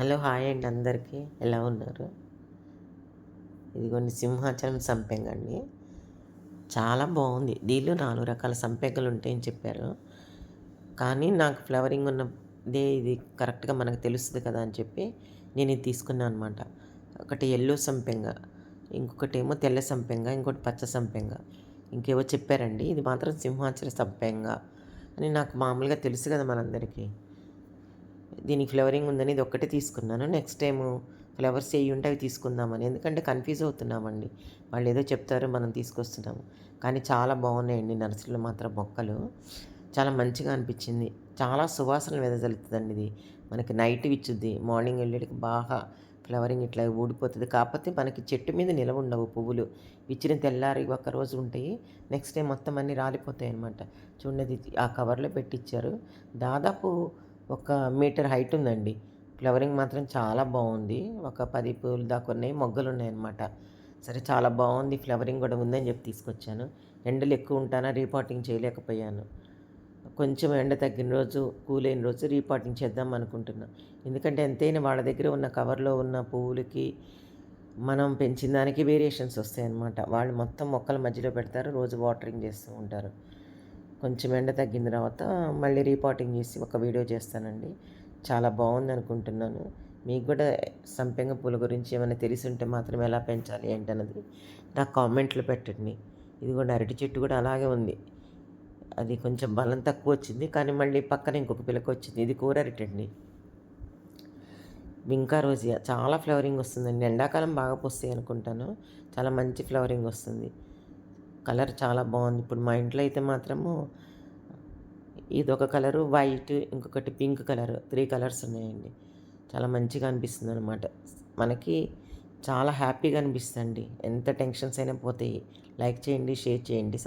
Hello hi అండి అందరికీ. ఎలా ఉన్నారు? ఇదిగోండి సింహాచలం సంపెంగ అండి. చాలా బాగుంది. దీనిలో నాలుగు రకాల సంపెంగలు ఉంటాయని చెప్పారు. కానీ నాకు ఫ్లవరింగ్ ఉన్నదే ఇది కరెక్ట్గా మనకు తెలుస్తుంది కదా అని చెప్పి నేను ఇది తీసుకున్నాను అనమాట ఒకటి ఎల్లో సంపెంగ ఇంకొకటి ఏమో తెల్ల సంపెంగ ఇంకోటి పచ్చ సంపెంగ. ఇంకేవో చెప్పారండి. ఇది మాత్రం సింహాచల సంపెంగ అని నాకు మామూలుగా తెలుసు కదా మనందరికీ. దీనికి ఫ్లవరింగ్ ఉందని ఇది ఒక్కటే తీసుకున్నాను. నెక్స్ట్ టైము ఫ్లవర్స్ అయ్యి ఉంటే అవి తీసుకుందామని. ఎందుకంటే కన్ఫ్యూజ్ అవుతున్నామండి. వాళ్ళు ఏదో చెప్తారు మనం తీసుకొస్తున్నాము. కానీ చాలా బాగున్నాయండి నర్సరీలో మాత్రం మొక్కలు. చాలా మంచిగా అనిపించింది. చాలా సువాసనలు వెదజల్లుతుందండి ఇది. మనకి నైట్ ఇచ్చుద్ది. మార్నింగ్ వెళ్ళేటికి బాగా ఫ్లవరింగ్ ఇట్లా ఊడిపోతుంది. కాకపోతే మనకి చెట్టు మీద నిలవ ఉండవు పువ్వులు. ఇచ్చిన తెల్లారి ఒక రోజు ఉంటాయి. నెక్స్ట్ డే మొత్తం అన్నీ రాలిపోతాయి అనమాట చూడండి ఆ కవర్లో పెట్టించారు దాదాపు ఒక మీటర్ హైట్ ఉందండి. ఫ్లవరింగ్ మాత్రం చాలా బాగుంది. ఒక పది పూలు దాకా ఉన్నాయి. మొగ్గలు ఉన్నాయన్నమాట. సరే చాలా బాగుంది. ఫ్లవరింగ్ కూడా ఉందని చెప్పి తీసుకొచ్చాను. ఎండలు ఎక్కువ ఉంటానా? రీపాటింగ్ చేయలేకపోయాను. కొంచెం ఎండ తగ్గిన రోజు కూలైన రోజు రీపాటింగ్ చేద్దాం అనుకుంటున్నా. ఎందుకంటే ఎంతైనా వాళ్ళ దగ్గర ఉన్న కవర్లో ఉన్న పువ్వులకి మనం పెంచిన దానికి వేరియేషన్స్ వస్తాయి అన్నమాట వాళ్ళు మొత్తం మొక్కల మధ్యలో పెడతారు. రోజు వాటరింగ్ చేస్తూ ఉంటారు. కొంచెం ఎండ తగ్గిన తర్వాత మళ్ళీ రీపాటింగ్ చేసి ఒక వీడియో చేస్తానండి. చాలా బాగుంది అనుకుంటున్నాను. మీకు కూడా సంపెంగ పూల గురించి ఏమైనా తెలిసి ఉంటే మాత్రం ఎలా పెంచాలి ఏంటన్నది నాకు కామెంట్లో పెట్టండి. ఇది కూడా అరటి చెట్టు కూడా అలాగే ఉంది. అది కొంచెం బలం తక్కువ వచ్చింది కానీ మళ్ళీ పక్కన ఇంకొక పిల్లకి వచ్చింది. ఇది కూర అరటండి వింకా రోజియా చాలా ఫ్లవరింగ్ వస్తుందండి. ఎండాకాలం బాగా పోస్తాయి అనుకుంటాను. చాలా మంచి ఫ్లవరింగ్ వస్తుంది. కలర్ చాలా బాగుంది. ఇప్పుడు మా ఇంట్లో అయితే మాత్రము ఇది ఒక కలరు వైట్ ఇంకొకటి పింక్ కలర్ త్రీ కలర్స్ ఉన్నాయండి. చాలా మంచిగా అనిపిస్తుంది అనమాట మనకి చాలా హ్యాపీగా అనిపిస్తుంది ఎంత టెన్షన్స్ అయినా పోతాయి లైక్ చేయండి షేర్ చేయండి